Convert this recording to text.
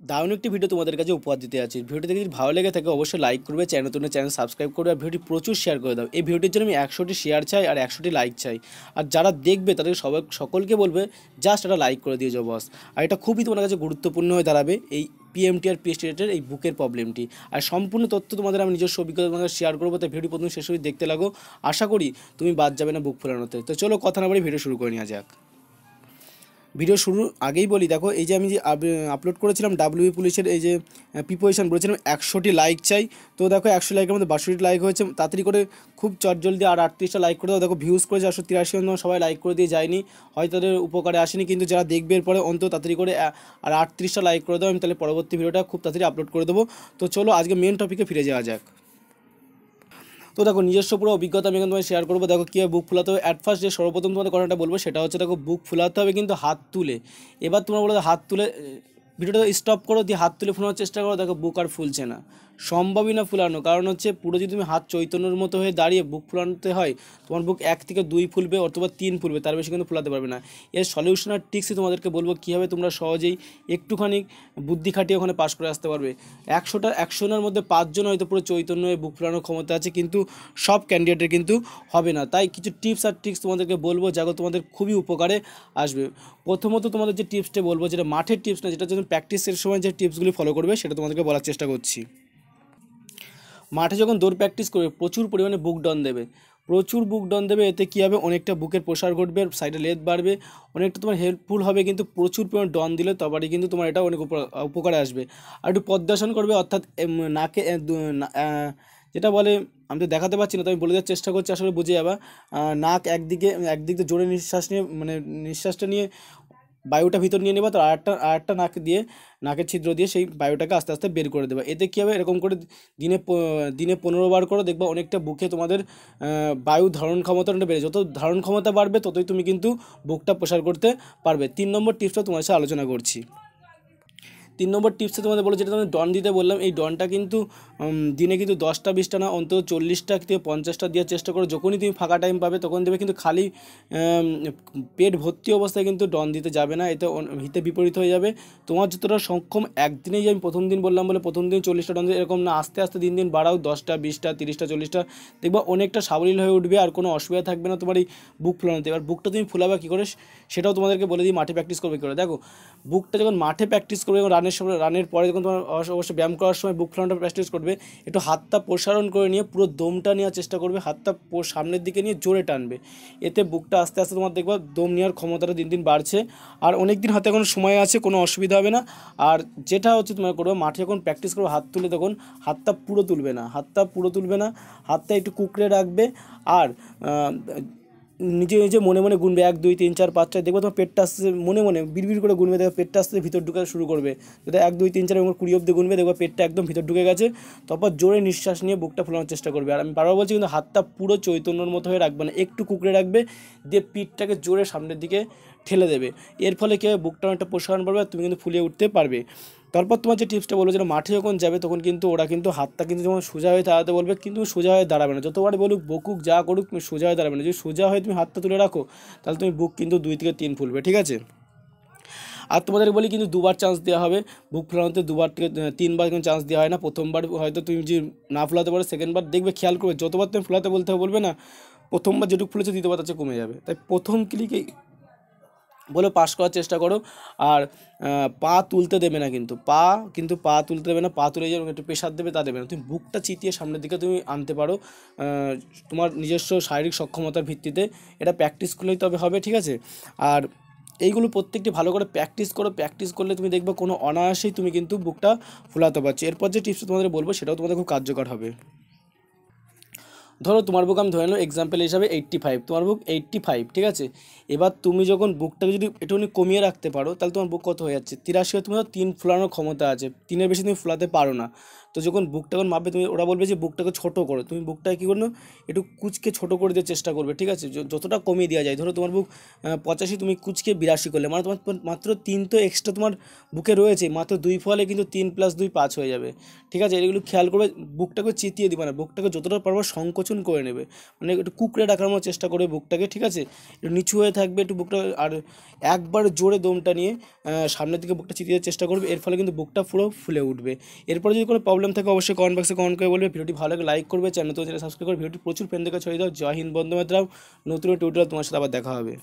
দারুণ একটি ভিডিও তোমাদের কাছে উপহার দিতে আছি ভিডিওটি যদি ভালো লেগে থাকে, অবশ্যই লাইক করবে চ্যানেল নতুন চ্যানেল সাবস্ক্রাইব করবে আর ভিডিওটি প্রচুর শেয়ার করে দাও। এই ভিডিওটির জন্য আমি একশোটি শেয়ার চাই আর একশোটি লাইক চাই। আর যারা দেখবে, তাদের সবাই, সকলকে বলবে, জাস্ট একটা লাইক করে দিয়ে যাও বস আর এটা খুবই তোমার কাছে গুরুত্বপূর্ণ হয়ে দাঁড়াবে এই পিএমটি আর পিএসটি রেটের এই বুকের প্রবলেমটি আর সম্পূর্ণ তথ্য তোমাদের আমি নিজস্ব অভিজ্ঞতা তোমাদের শেয়ার করব, তাই ভিডিও প্রথম শেষ অবধি দেখতে লাগো। আশা করি তুমি বাদ যাবে না বুক ফোলানোতে। তো চলো কথা না বলে ভিডিও শুরু করে নেওয়া যাক। ভিডিও শুরুর আগেই বলি, দেখো এই যে আমি যে আপলোড করেছিলাম ডাব্লিউ পুলিশের এই যে প্রিপোজিশন বলেছিলাম, একশোটি লাইক চাই। তো দেখো একশো লাইকের মধ্যে বাষট্টি লাইক হয়েছে, তাড়াতাড়ি করে খুব চটজলদি আর আটত্রিশটা লাইক করে দাও। দেখো ভিউজ করে চারশো তিরাশি সবাই লাইক করে দিয়ে যায়নি, হয়তো তাদের উপকারে আসেনি, কিন্তু যারা দেখবে এরপরে অন্তত তাড়াতাড়ি করে আর আটত্রিশটা লাইক করে দাও, আমি তাহলে পরবর্তী ভিডিওটা খুব তাড়াতাড়ি আপলোড করে দেবো। তো চলো আজকে মেন টপিকে ফিরে যাওয়া যাক। তো দেখো, নিজস্ব পুরো অভিজ্ঞতা আমি তোমায় শেয়ার করব। দেখো, কীভাবে বুক ফুলাতে হবে। অ্যাট ফার্স্ট যে সর্বপ্রথম তোমাদের কথাটা বলব, সেটা হচ্ছে দেখো, বুক ফুলাতে হবে কিন্তু হাত তুলে। এবার তোমরা বলো, হাত তুলে ভিডিওটা স্টপ করো, দিয়ে হাত তুলে ফোনার চেষ্টা করো। দেখো, বুক আর ফুলছে না। সম্ভবই না ফুলানো। কারণ হচ্ছে পুরো যদি তুমি হাত চৈতন্যর মতো হয়ে দাঁড়িয়ে বুক ফুলানোতে হয়, তোমার বুক এক থেকে দুই ফুলবে অথবা তিন ফুলবে, তার বেশি কিন্তু ফুলাতে পারবে না। এর সলিউশন আর টিক্সই তোমাদেরকে বলব কীভাবে তোমরা সহজেই একটুখানি বুদ্ধি খাটিয়ে ওখানে পাশ করে আসতে পারবে। একশোটা, একশোজনের মধ্যে পাঁচজন হয়তো পুরো চৈতন্য হয়ে বুক ফুলানোর ক্ষমতা আছে, কিন্তু সব ক্যান্ডিডেটের কিন্তু হবে না। তাই কিছু টিপস আর ট্রিক্স তোমাদেরকে বলব যাগো তোমাদের খুবই উপকারে আসবে। প্রথমত তোমাদের যে টিপসটা বলব, যেটা মাঠের টিপস না, যেটা তুমি প্র্যাকটিসের সময় যে টিপসগুলি ফলো করবে, সেটা তোমাদেরকে বলার চেষ্টা করছি। মাঠে যখন দৌড় প্র্যাকটিস করবে, প্রচুর পরিমাণে বুক ডন দেবে। প্রচুর বুক ডন দেবে, এতে কী হবে? অনেকটা বুকের প্রসার ঘটবে সাইডে লেদ বাড়বে, অনেকটা তোমার হেল্পফুল হবে, কিন্তু প্রচুর পরিমাণ ডন দিলে তবারই কিন্তু তোমার এটা অনেক উপকারে আসবে। আর একটু পদ্মাসন করবে, অর্থাৎ নাকে যেটা বলে, আমি তো দেখাতে পারছি না, তো আমি বলে দেওয়ার চেষ্টা করছি, আসলে বুঝে যাবা। নাক একদিকে একদিকে জোরে নিঃশ্বাস নিয়ে মানে নিঃশ্বাসটা নিয়ে বায়ুটা ভিতর নিয়ে নেবা, তো আরেকটা আরেকটা নাক দিয়ে, নাকের ছিদ্র দিয়ে সেই বায়ুটাকে আস্তে আস্তে বের করে দেবে। এতে কী হবে? এরকম করে দিনে দিনে পনেরো বার করে দেখবা অনেকটা বুকে তোমাদের বায়ু ধারণ ক্ষমতাটা বেড়ে যত ধারণ ক্ষমতা বাড়বে, ততই তুমি কিন্তু বুকটা প্রসার করতে পারবে। তিন নম্বর টিপসটা তোমার সাথে আলোচনা করছি। তিন নম্বর টিপসে তোমাদের বলো যেটা তোমাদের ডন দিতে বললাম। এই ডনটা কিন্তু দিনে কিন্তু দশটা, বিশটা না, অন্তত চল্লিশটা থেকে পঞ্চাশটা দেওয়ার চেষ্টা করো। যখনই তুমি ফাঁকা টাইম পাবে, তখন দেবে, কিন্তু খালি পেট ভর্তি অবস্থায় কিন্তু ডন দিতে যাবে না। এতে হিতে বিপরীত হয়ে যাবে। তোমার যতটা সক্ষম, একদিনেই যে আমি প্রথম দিন বললাম বলে প্রথম দিন চল্লিশটা ডন এরকম না। আস্তে আস্তে দিন দিন বাড়াও, দশটা, বিশটা, তিরিশটা, চল্লিশটা। দেখবা অনেকটা সাবলীল হয়ে উঠবে, আর কোনো অসুবিধা থাকবে না তোমার এই বুক ফোলানোতে। এবার বুকটা তুমি ফুলাবে কী করে, সেটাও তোমাদেরকে বলে দিই, মাঠে প্র্যাকটিস করবে কী করে। দেখো, বুকটা যখন মাঠে প্র্যাকটিস করবে রান রানের সময়, রানের পরে যখন তোমার অবশ্যই ব্যায়াম করার সময় বুক ফ্লানটা প্র্যাকটিস করবে, একটু হাতটা প্রসারণ করে নিয়ে পুরো দমটা নেওয়ার চেষ্টা করবে, হাতটা সামনের দিকে নিয়ে জোরে টানবে। এতে বুকটা আস্তে আস্তে তোমার দেখবা দম নেওয়ার ক্ষমতাটা দিন দিন বাড়ছে। আর অনেক দিন হাতে এখন সময় আছে, কোনো অসুবিধা হবে না। আর যেটা হচ্ছে তোমার করবে, মাঠে যখন প্র্যাকটিস করবে, হাত তুলে তখন হাতটা পুরো তুলবে না, হাতটা পুরো তুলবে না, হাতটা একটু কুকড়ে রাখবে। আর নিজে নিজে মনে মনে গুনবে, এক, দুই, তিন, চার, পাঁচ, ছয়, দেখবে তোমার পেটটা আসতে মনে মনে বিড়বিড় করে গুনবে, দেখবে পেটটা আসতে ভিতর ঢুকে শুরু করবে। যদি এক, দুই, তিন, চার এবং কুড়ি অব্দি গুনবে, দেখবে পেটটা একদম ভিতর ঢুকে গেছে, তারপর জোরে নিঃশ্বাস নিয়ে বুকটা ফোলানোর চেষ্টা করবে। আর আমি বারবার বলছি, কিন্তু হাতটা পুরো চৈতন্যর মতো হয়ে রাখবে না, একটু কুকড়ে রাখবে, দিয়ে পিঠটাকে জোরে সামনের দিকে ঠেলে দেবে। এর ফলে কী হবে বুকটা অনেকটা প্রসারণ আর তুমি কিন্তু ফুলিয়ে উঠতে পারবে। তারপর তোমার যে টিপসটা বলব যেটা মাঠে যখন যাবে তখন কিন্তু ওরা কিন্তু হাতটা কিন্তু যখন সোজা হয়ে দাঁড়াতে বলবে, কিন্তু সোজা হয়ে দাঁড়াবে না। যতবার বলুক, বকুক, যা করুক, তুমি সোজা হয়ে দাঁড়াবে না। যদি সোজা হয়ে তুমি হাতটা তুলে রাখো, তাহলে তুমি বুক কিন্তু দুই থেকে তিন ফুলবে, ঠিক আছে? আর তোমাদের বলি কিন্তু দুবার চান্স দেওয়া হবে। বুক ফোলানোতে দুবার থেকে তিনবার কিন্তু চান্স দেওয়া হয় না। প্রথমবার হয়তো তুমি যদি না ফোলাতে পারো সেকেন্ডবার দেখবে, খেয়াল করবে, যতবার তুমি ফোলাতে বলতে বলবে না, প্রথমবার যেটুকু ফুলেছে দ্বিতীয়বার তার কমে যাবে। তাই প্রথম ক্লিকেই বলে পাস করার চেষ্টা করো। আর পা তুলতে দেবে না কিন্তু। পা কিন্তু পা তুলতে দেবে না, পা তুলে যে একটু প্রেশার দেবে তা দেবে না। তুমি বুকটা চিতিয়ে সামনের দিকে তুমি আনতে পারো। তোমার নিজস্ব শারীরিক সক্ষমতার ভিত্তিতে এটা প্র্যাকটিস করলেই তবে হবে, ঠিক আছে? আর এইগুলো প্রত্যেকটি ভালো করে প্র্যাকটিস করো। প্র্যাকটিস করলে তুমি দেখবে কোনো অনায়াসেই তুমি কিন্তু বুকটা ফুলাতে পারছ। এরপর যে টিপস তোমাদের বলব, সেটাও তোমাদের খুব কার্যকর হবে। ধরো তোমার বুক আমি ধরে নিলাম এক্সাম্পল হিসাবে এইট্টি ফাইভ তোমার বুক এইট্টি ফাইভ ঠিক আছে? এবার তুমি যখন বুকটাকে যদি একটুখানি কমিয়ে রাখতে পারো, তাহলে তোমার বুক কত হয়ে যাচ্ছে? তিরাশি তুমি তিন ফোলানোর ক্ষমতা আছে, তিনের বেশি তুমি ফোলাতে পারো না। তো যখন বুকটা যখন মাপবে, তুমি ওরা বলবে যে বুকটাকে ছোটো করো। তুমি বুকটাকে কী করো একটু কুচকে ছোটো করে দেওয়ার চেষ্টা করবে, ঠিক আছে? যতটা কমিয়ে দেওয়া যায়। ধরো তোমার বুক পঁচাশি, তুমি কুচকে বিরাশি করলে মানে তোমার মাত্র তিন তো এক্সট্রা তোমার বুকে রয়েছে, মাত্র দুই ফলে কিন্তু তিন প্লাস দুই পাঁচ হয়ে যাবে, ঠিক আছে? এগুলো খেয়াল করবে, বুকটাকে চিতিয়ে দিবে না, বুকটাকে যতটা পারব সংকোচন করে নেবে। মানে একটু কুকড়ে মতো চেষ্টা করবে বুকটাকে, ঠিক আছে? একটু নিচু হয়ে থাকবে, একটু বুকটা, আর একবার জোরে দমটা নিয়ে সামনের দিকে বুকটা চিতিয়ে চেষ্টা করবে, এর ফলে কিন্তু বুকটা পুরো ফুলে উঠবে। এরপরে যদি কোনো প্রবলেম থাকে অবশ্যই কমেন্ট বক্সে কমেন্ট করে বলবে। ভিডিওটি ভালো লাগে লাইক করবে চ্যানেল তো চ্যানেল সাবস্ক্রাইব করে ভিডিওটি প্রচুর ফ্রেন্ডদের কাছে ছড়িয়ে দাও। জয় হিন্দ বন্ধু মাতরাম। নতুন টিউটোরিয়াল তোমার সাথে আবার দেখা হবে।